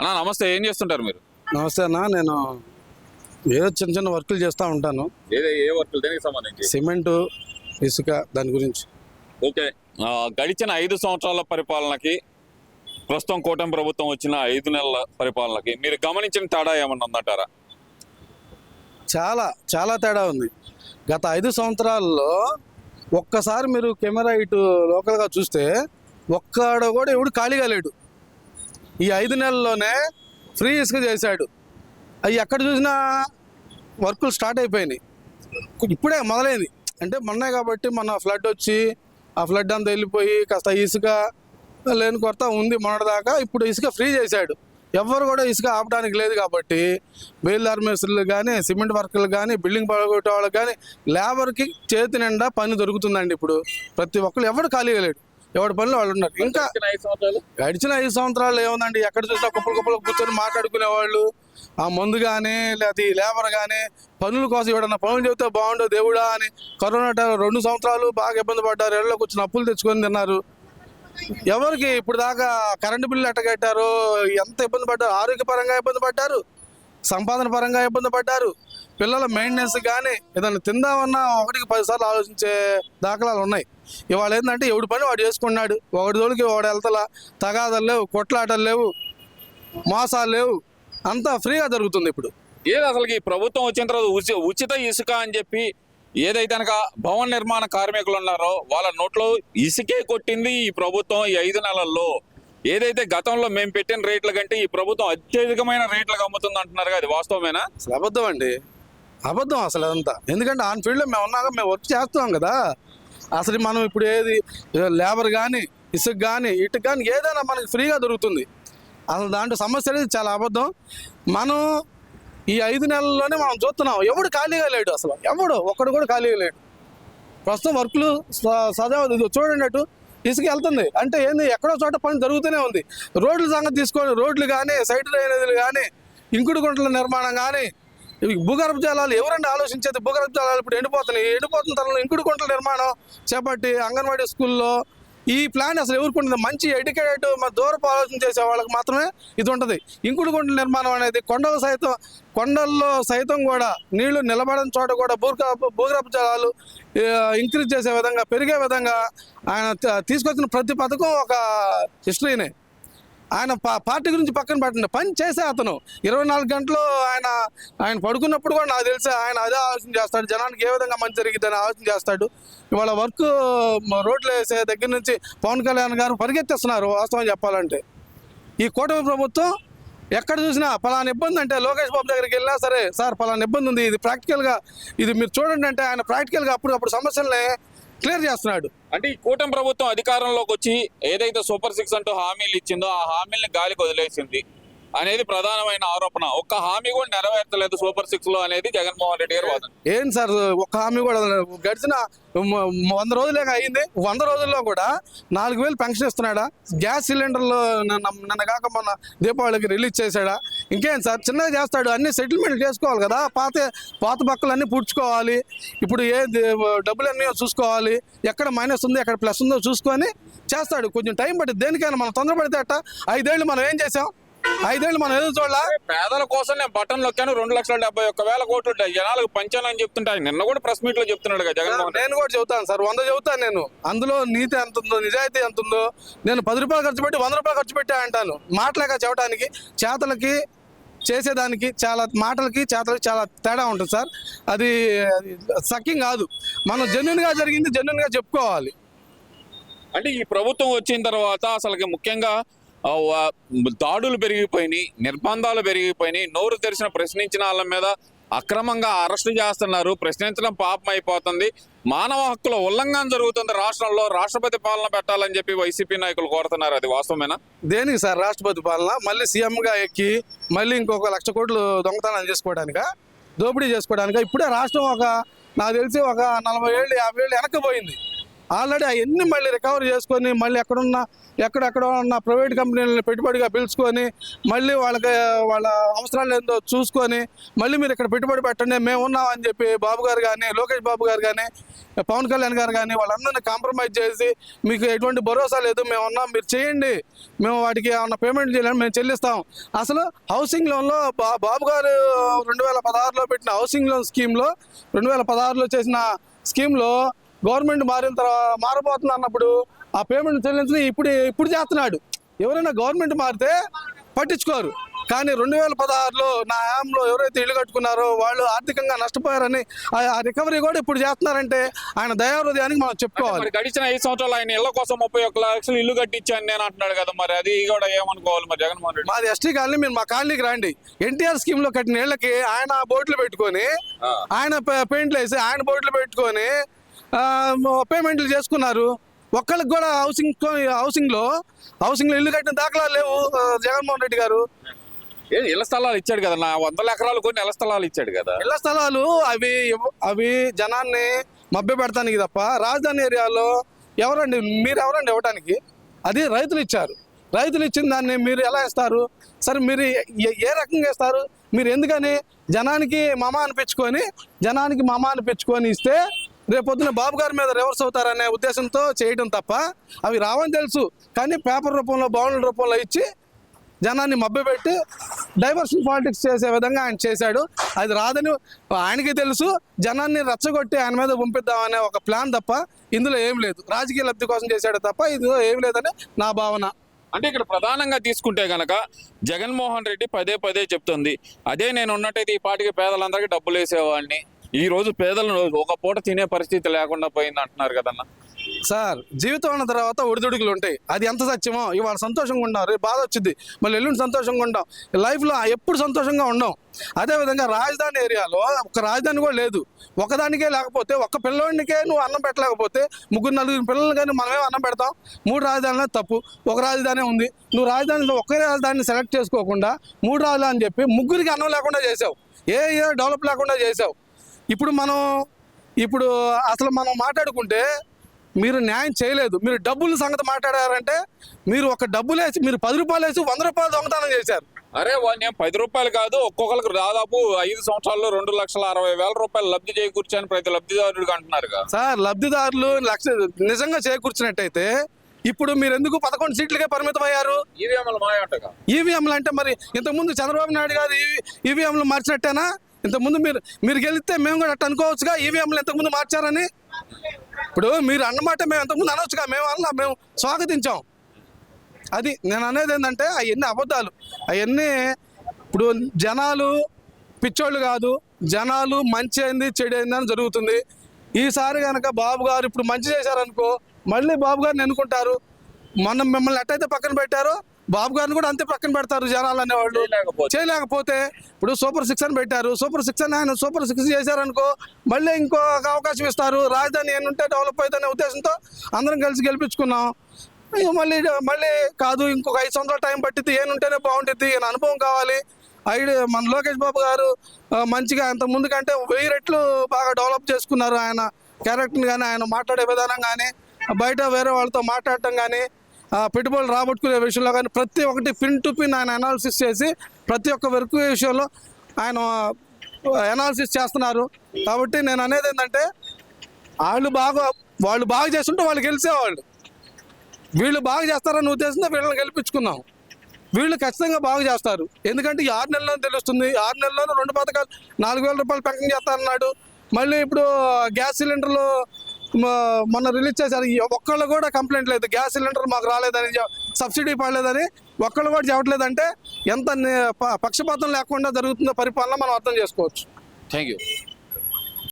అన్న నమస్తే ఏం చేస్తుంటారు మీరు? నమస్తే అన్న నేను ఏదో చిన్న చిన్న వర్కులు చేస్తూ ఉంటాను. ఏదే ఏ వర్కులు? దేనికి సంబంధించి? సిమెంటు ఇసుక దాని గురించి. ఓకే. ఆ, గడిచిన ఐదు సంవత్సరాల పరిపాలనకి ప్రస్తుతం కూటమి ప్రభుత్వం వచ్చిన ఐదు నెలల పరిపాలనకి మీరు గమనించిన తేడా ఏమన్నా ఉందంటారా? చాలా చాలా తేడా ఉంది. గత ఐదు సంవత్సరాల్లో ఒక్కసారి మీరు కెమెరా ఇటు లోకల్గా చూస్తే ఒక్కడ కూడా ఎవడు ఖాళీగా లేడు. ఈ ఐదు నెలల్లోనే ఫ్రీ ఇసుక చేశాడు. అవి ఎక్కడ చూసినా వర్కులు స్టార్ట్ అయిపోయినాయి. ఇప్పుడే మొదలైంది. అంటే మొన్నే కాబట్టి మన ఫ్లడ్ వచ్చి ఆ ఫ్లడ్ అంతా వెళ్ళిపోయి కాస్త ఇసుక లేని కొరత ఉంది మొన్నటిదాకా. ఇప్పుడు ఇసుక ఫ్రీ చేశాడు. ఎవరు కూడా ఇసుక ఆపడానికి లేదు కాబట్టి బేల్దార్ మేస్త్రులు కానీ సిమెంట్ వర్కర్లు కానీ బిల్డింగ్ పడగొట్టే వాళ్ళకి కానీ లేబర్కి చేతి నిండా పని దొరుకుతుందండి ఇప్పుడు. ప్రతి ఒక్కరు ఎవరు ఖాళీగా లేడు ఎవరి పనులు వాళ్ళు ఉన్నారు. ఇంకా గడిచిన ఐదు సంవత్సరాలు? గడిచిన ఐదు సంవత్సరాలు ఏముందండి? ఎక్కడ చూసినా కుప్పలు కుప్పలు కూర్చొని మాట్లాడుకునే వాళ్ళు. ఆ మందు కానీ లేకపోతే లేబర్ కానీ పనుల కోసం ఎవడన్నా పనులు చెబితే బాగుండు దేవుడా అని కరోనా టైంలో రెండు సంవత్సరాలు బాగా ఇబ్బంది పడ్డారు. ఇళ్ళలో కూర్చొని అప్పులు తెచ్చుకొని తిన్నారు. ఎవరికి ఇప్పుడు దాకా కరెంటు బిల్లు ఎట్ట కట్టారు ఎంత ఇబ్బంది పడ్డారు? ఆరోగ్యపరంగా ఇబ్బంది పడ్డారు? సంపాదన పరంగా ఇబ్బంది పడ్డారు. పిల్లల మెయింటెనెన్స్ కానీ ఏదైనా తిందామన్నా ఒకటికి పదిసార్లు ఆలోచించే దాఖలాలు ఉన్నాయి. ఇవాళ ఏంటంటే ఎవడి పని వాడు చేసుకున్నాడు ఒకటి తోలికి వాడు వెళ్తలా. తగాదలు లేవు కొట్లాటలు లేవు మోసాలు లేవు. అంతా ఫ్రీగా జరుగుతుంది ఇప్పుడు. ఏది అసలు ఈ ప్రభుత్వం వచ్చిన తర్వాత ఉచిత ఉచిత ఇసుక అని చెప్పి ఏదైతే కనుక భవన నిర్మాణ కార్మికులు ఉన్నారో వాళ్ళ నోట్లో ఇసుకే కొట్టింది ఈ ప్రభుత్వం ఈ ఐదు నెలల్లో. ఏదైతే గతంలో మేము పెట్టిన రేట్ల కంటే ఈ ప్రభుత్వం అత్యధికమైన రేట్లకు అమ్ముతుంది అంటున్నారు అది వాస్తవమేనా? అసలు అబద్ధం అండి. అబద్ధం అసలు అదంతా. ఎందుకంటే ఆన్ ఫీల్డ్లో మేము ఉన్నాక మేము వర్క్ చేస్తున్నాం కదా. అసలు మనం ఇప్పుడు ఏది లేబర్ కానీ ఇసుక కానీ ఇటు కానీ ఏదైనా మనకి ఫ్రీగా దొరుకుతుంది. అసలు దాంట్లో సమస్య అనేది చాలా అబద్ధం. మనం ఈ ఐదు నెలల్లోనే మనం చూస్తున్నాం. ఎవడు ఖాళీగా లేడు అసలు. ఎవడు? ఒక్కడు కూడా ఖాళీగా లేడు. ప్రస్తుతం వర్క్లు సదా చూడండి అటు. ఇసుక వెళ్తుంది అంటే ఏంది? ఎక్కడో చోట పని జరుగుతూనే ఉంది. రోడ్ల సంగతి తీసుకొని రోడ్లు కానీ సైడ్ డ్రైనేజీలు కానీ ఇంకుడు గుంటల నిర్మాణం కానీ ఇవి భూగర్భ జలాలు ఎవరండి ఆలోచించేది? భూగర్భ జలాలు ఇప్పుడు ఎండిపోతున్నాయి. ఎండిపోతున్న తరలో ఇంకుడు గుంటల నిర్మాణం చేపట్టి అంగన్వాడీ స్కూల్లో ఈ ప్లాన్ అసలు ఎవరుకుంటుంది మంచి ఎడ్యుకేటెడ్ మన దూరపు ఆలోచన చేసే వాళ్ళకి మాత్రమే ఇది ఉంటుంది. ఇంకుడు గుంటల నిర్మాణం అనేది కొండలు సైతం కొండల్లో సైతం కూడా నీళ్ళు నిలబడని చోట కూడా భూగర్భ భూగర్భ జలాలు ఇంక్రీజ్ చేసే విధంగా పెరిగే విధంగా ఆయన తీసుకొచ్చిన ప్రతి పథకం ఒక హిస్టరీనే ఆయన పార్టీ గురించి పక్కన పెట్టండి. పని చేసే అతను. ఇరవై నాలుగు గంటలు ఆయన ఆయన పడుకున్నప్పుడు కూడా నాకు తెలిసి ఆయన అదే ఆలోచన చేస్తాడు. జనానికి ఏ విధంగా మంచి జరిగిద్దని ఆలోచన చేస్తాడు. ఇవాళ వర్క్ రోడ్లు వేసే దగ్గర నుంచి పవన్ కళ్యాణ్ గారు పరిగెత్తిస్తున్నారు వాస్తవం చెప్పాలంటే. ఈ కూటమి ప్రభుత్వం ఎక్కడ చూసినా పలానా ఇబ్బంది అంటే లోకేష్ బాబు దగ్గరికి వెళ్ళినా సరే సార్ పలానా ఇబ్బంది ఉంది. ఇది ప్రాక్టికల్గా ఇది మీరు చూడండి అంటే ఆయన ప్రాక్టికల్గా అప్పుడు అప్పుడు సమస్యలనే క్లియర్ చేస్తున్నాడు. అంటే ఈ కూటమి ప్రభుత్వం అధికారంలోకి వచ్చి ఏదైతే సూపర్ సిక్స్ అంటూ హామీలు ఇచ్చిందో ఆ హామీలను గాలికి వదిలేసింది. అనేది ప్రధానమైన ఆరోపణ. ఒక్క హామీ కూడా నెరవేర్చలేదు సూపర్ సిక్స్లో అనేది జగన్మోహన్ రెడ్డి గారు వాదన. ఏం సార్ ఒక హామీ కూడా గడిచిన వంద రోజులేగా అయింది. వంద రోజుల్లో కూడా నాలుగు వేలు పెన్షన్ ఇస్తున్నాడా? గ్యాస్ సిలిండర్లు నిన్న కాక మొన్న దీపావళికి రిలీజ్ చేశాడా? ఇంకేం సార్ చిన్నగా చేస్తాడు. అన్ని సెటిల్మెంట్ చేసుకోవాలి కదా. పాత పాత పక్కలు అన్నీ పుడ్చుకోవాలి. ఇప్పుడు ఏ డబ్బులు అన్నీ చూసుకోవాలి. ఎక్కడ మైనస్ ఉంది ఎక్కడ ప్లస్ ఉందో చూసుకొని చేస్తాడు. కొంచెం టైం పట్టి దేనికైనా మనం తొందరపడితే అట్ట. ఐదేళ్ళు మనం ఏం చేసాం? ఐదేళ్ళు మనం ఎదురు చూడాలా పేదల కోసం నేను బటన్ నొక్కాను రెండు లక్షల డెబ్బై ఒక్క వేల కోట్లు ఉంటాయి. జనాలకు పంచాను అని చెప్తుంటే ఆయన నిన్న కూడా ప్రెస్ మీట్లో చెప్తున్నాడు కదా జగన్మోహన్ నేను కూడా చెబుతాను సార్ వంద చెబుతాను నేను. అందులో నీతి ఎంత ఉందో నిజాయితీ ఎంత ఉందో నేను పది రూపాయలు ఖర్చు పెట్టి వంద రూపాయలు ఖర్చు పెట్టా అంటాను. మాటలేక చెప్పడానికి చేతలకి చేసేదానికి చాలా మాటలకి చేతలకి చాలా తేడా ఉంటుంది సార్. అది సక్కింగ్ కాదు. మనం జెన్యున్గా జరిగింది జెన్యున్గా చెప్పుకోవాలి. అంటే ఈ ప్రభుత్వం వచ్చిన తర్వాత అసలుకి ముఖ్యంగా దాడులు పెరిగిపోయినాయి నిర్బంధాలు పెరిగిపోయినాయి. నోరు తెరిచిన ప్రశ్నించిన వాళ్ళ మీద అక్రమంగా అరెస్టు చేస్తున్నారు. ప్రశ్నించడం పాపం అయిపోతుంది మానవ హక్కుల ఉల్లంఘన జరుగుతుంది రాష్ట్రంలో. రాష్ట్రపతి పాలన పెట్టాలని చెప్పి వైసీపీ నాయకులు కోరుతున్నారు. అది వాస్తవమేనా? దేనికి సార్ రాష్ట్రపతి పాలన? మళ్ళీ సీఎంగా ఎక్కి మళ్ళీ ఇంకొక లక్ష కోట్లు దొంగతనం చేసుకోవడానిక? దోపిడీ చేసుకోవడానిక? ఇప్పుడే రాష్ట్రం ఒక నాకు తెలిసి ఒక నలభై ఏళ్ళు యాభై ఏళ్ళు వెనక్కిపోయింది ఆల్రెడీ అవన్నీ మళ్ళీ రికవర్ చేసుకొని మళ్ళీ ఎక్కడున్న ఎక్కడెక్కడ ఉన్న ప్రైవేట్ కంపెనీలను పెట్టుబడిగా పిలుచుకొని మళ్ళీ వాళ్ళకి వాళ్ళ అవసరాలు ఏందో చూసుకొని మళ్ళీ మీరు ఇక్కడ పెట్టుబడి పెట్టండి మేము ఉన్నాం అని చెప్పి బాబు గారు కానీ లోకేష్ బాబు గారు కానీ పవన్ కళ్యాణ్ గారు కానీ వాళ్ళందరినీ కాంప్రమైజ్ చేసి మీకు ఎటువంటి భరోసా లేదు మేము ఉన్నాం మీరు చేయండి. మేము వాటికి ఏమన్నా పేమెంట్ చేయాలని మేము చెల్లిస్తాం. అసలు హౌసింగ్ లోన్లో బా బాబు గారు రెండు వేల పదహారులో పెట్టిన హౌసింగ్ లోన్ స్కీమ్లో రెండు వేల పదహారులో చేసిన స్కీమ్లో గవర్నమెంట్ మారిన తర్వాత మారబోతుంది అన్నప్పుడు ఆ పేమెంట్ చెల్లించి ఇప్పుడు ఇప్పుడు చేస్తున్నాడు. ఎవరైనా గవర్నమెంట్ మారితే పట్టించుకోరు. కానీ రెండు వేల పదహారులో నా హయాంలో ఎవరైతే ఇల్లు కట్టుకున్నారో వాళ్ళు ఆర్థికంగా నష్టపోయారని ఆ- రికవరీ కూడా ఇప్పుడు చేస్తున్నారంటే ఆయన దయాహృదయానికి మనం చెప్పుకోవాలి. గడిచిన ఐదు సంవత్సరాలు ఆయన ఇళ్ళ కోసం ముప్పై ఒక్క లక్షలు ఇల్లు కట్టించాను నేను అంటున్నాడు కదా మరి. అది కూడా ఏమనుకోవాలి మరి జగన్మోహన్ రెడ్డి? మాది ఎస్టీ కాలనీ మీరు మా కాలనీకి రండి. ఎన్టీఆర్ స్కీమ్లో కట్టిన ఇళ్ళకి ఆయన బోట్లు పెట్టుకొని. ఆయన పెయింట్లు వేసి ఆయన బోట్లు పెట్టుకొని పేమెంట్లు చేసుకున్నారు. ఒక్కళ్ళకి కూడా హౌసింగ్ హౌసింగ్లో హౌసింగ్లో ఇల్లు కట్టిన దాఖలాలు లేవు జగన్మోహన్ రెడ్డి గారు. ఏ ఇళ్ళ స్థలాలు ఇచ్చాడు కదా నా వందల ఎకరాలు కొన్ని ఇళ్ళ స్థలాలు ఇచ్చాడు కదా. ఇళ్ళ స్థలాలు అవి అవి జనాన్ని మభ్య పెడతానికి తప్ప రాజధాని ఏరియాలో ఎవరండి మీరు ఎవరండి ఇవ్వడానికి అది రైతులు ఇచ్చారు. రైతులు ఇచ్చిన దాన్ని మీరు ఎలా ఇస్తారు సరే మీరు ఏ- ఏ రకంగా ఇస్తారు మీరు ఎందుకని జనానికి మమ అనిపించుకొని జనానికి మమ అనిపించుకొని ఇస్తే రేపొద్దున బాబు గారి మీద రివర్స్ అవుతారనే ఉద్దేశంతో చేయడం తప్ప అవి రావని తెలుసు. కానీ పేపర్ రూపంలో బాండ్ల రూపంలో ఇచ్చి జనాన్ని మభ్యపెట్టి డైవర్షన్ పాలిటిక్స్ చేసే విధంగా ఆయన చేశాడు. అది రాదని ఆయనకి తెలుసు. జనాన్ని రచ్చగొట్టి ఆయన మీద పంపిద్దామనే ఒక ప్లాన్ తప్ప ఇందులో ఏం లేదు. రాజకీయ లబ్ధి కోసం చేశాడు తప్ప ఇందులో ఏం లేదని నా భావన. అంటే ఇక్కడ ప్రధానంగా తీసుకుంటే గనక జగన్మోహన్ రెడ్డి పదే పదే చెప్తుంది. అదే నేను ఉన్నట్టయితే ఈ పాటికి పేదలందరికీ డబ్బులు వేసేవాడిని ఈ రోజు పేదలను ఒక పూట తినే పరిస్థితి లేకుండా పోయింది అంటున్నారు కదన్న. సార్ జీవితం అన్న తర్వాత ఒడిదుడుకులు ఉంటాయి. అది ఎంత సత్యమో ఇవాళ సంతోషంగా ఉంటాం రేపు బాధ వచ్చింది. మళ్ళీ ఎల్లుండి సంతోషంగా ఉంటాం లైఫ్లో ఎప్పుడు సంతోషంగా ఉండం? అదేవిధంగా రాజధాని ఏరియాలో ఒక రాజధాని కూడా లేదు. ఒకదానికే లేకపోతే ఒక్క పిల్లోడికే నువ్వు అన్నం పెట్టలేకపోతే ముగ్గురు నలుగురు పిల్లలు కానీ మనమే అన్నం పెడతాం. మూడు రాజధానులు తప్పు. ఒక రాజధాని ఉంది. నువ్వు రాజధానిలో ఒకే రాజధానిని సెలెక్ట్ చేసుకోకుండా మూడు రాజధాని అని చెప్పి ముగ్గురికి అన్నం లేకుండా చేసావు. ఏ ఏ డెవలప్ లేకుండా చేసావు. ఇప్పుడు మనం ఇప్పుడు అసలు మనం మాట్లాడుకుంటే మీరు న్యాయం చేయలేదు. మీరు డబ్బుల సంగతి మాట్లాడారంటే మీరు ఒక డబ్బులు వేసి మీరు పది రూపాయలు వేసి వంద రూపాయలు దొంగతనం చేశారు. అరే నేను పది రూపాయలు కాదు ఒక్కొక్కరికి దాదాపు ఐదు సంవత్సరాల్లో రెండు లక్షల అరవై వేల రూపాయలు లబ్ధి చేకూర్చాను ప్రతి లబ్ధిదారుడికి అంటున్నారుగా సార్ లబ్ధిదారులు లక్ష నిజంగా చేకూర్చినట్టయితే ఇప్పుడు మీరు ఎందుకు పదకొండు సీట్లకే పరిమితం అయ్యారు? ఈవీఎంలు మాయంటగా ఈవీఎంలు అంటే మరి ఇంతకుముందు చంద్రబాబు నాయుడు గారు ఈవీఎంలు మార్చినట్టేనా? ఇంతకుముందు మీరు మీరు గెలిస్తే మేము కూడా అట్ట అనుకోవచ్చుగా ఈవీఎంలు ఇంతకుముందు మార్చారని? ఇప్పుడు మీరు అన్నమాట మేము ఇంతకుముందు అనవచ్చుగా మేము అలా మేము స్వాగతించాం. అది నేను అనేది ఏంటంటే అవన్నీ అబద్ధాలు. అవన్నీ ఇప్పుడు జనాలు పిచ్చోళ్ళు కాదు జనాలు మంచి అయింది చెడు అయింది అని జరుగుతుంది. ఈసారి కనుక బాబు గారు ఇప్పుడు మంచి చేశారనుకో మళ్ళీ బాబు గారిని ఎన్నుకుంటారు? మనం మిమ్మల్ని ఎట్టయితే పక్కన పెట్టారో బాబు గారిని కూడా అంతే పక్కన పెడతారు జనాలు అనేవాళ్ళు. చేయలేకపోతే. చేయలేకపోతే ఇప్పుడు సూపర్ సిక్స్ అని పెట్టారు. సూపర్ సిక్స్ అని ఆయన సూపర్ సిక్స్ చేశారనుకో మళ్ళీ ఇంకో అవకాశం ఇస్తారు. రాజధాని ఏంటంటే డెవలప్ అవుతుందనే ఉద్దేశంతో అందరం కలిసి గెలిపించుకున్నాం. మళ్ళీ మళ్ళీ కాదు ఇంకొక ఐదు సంవత్సరాల టైం పట్టిద్ది. ఏనుంటేనే బాగుంటుంది ఈయన అనుభవం కావాలి. ఐడి మన లోకేష్ బాబు గారు మంచిగా అంత ముందు కంటే వెయ్యి రెట్లు బాగా డెవలప్ చేసుకున్నారు ఆయన. క్యారెక్టర్ని కానీ ఆయన మాట్లాడే విధానం కానీ బయట వేరే వాళ్ళతో మాట్లాడటం కానీ పెట్టుబడులు రాబట్టుకునే విషయంలో కానీ ప్రతి ఒక్కటి పిన్ టు పిన్ ఆయన అనాలిసిస్ చేసి ప్రతి ఒక్క వర్క్ విషయంలో ఆయన అనాలిసిస్ చేస్తున్నారు. కాబట్టి నేను అనేది ఏంటంటే వాళ్ళు బాగా వాళ్ళు బాగా చేస్తుంటే వాళ్ళు గెలిచేవాళ్ళు. వీళ్ళు బాగా చేస్తారన్న ఉద్దేశంతో వీళ్ళని గెలిపించుకున్నాం. వీళ్ళు ఖచ్చితంగా బాగా చేస్తారు. ఎందుకంటే ఈ ఆరు నెలల్లో తెలుస్తుంది. ఆరు నెలల్లో రెండు పథకాలు నాలుగు వేల రూపాయలు పెంకం చేస్తారన్నాడు మళ్ళీ ఇప్పుడు గ్యాస్ సిలిండర్లు మొన్న రిలీజ్ చేశారు. ఒక్కళ్ళు కూడా కంప్లైంట్ లేదు. గ్యాస్ సిలిండర్ మాకు రాలేదని సబ్సిడీ పడలేదని ఒక్కళ్ళు కూడా చెప్పట్లేదంటే ఎంత ప- పక్షపాతం లేకుండా జరుగుతుందో పరిపాలన మనం అర్థం చేసుకోవచ్చు. Thank you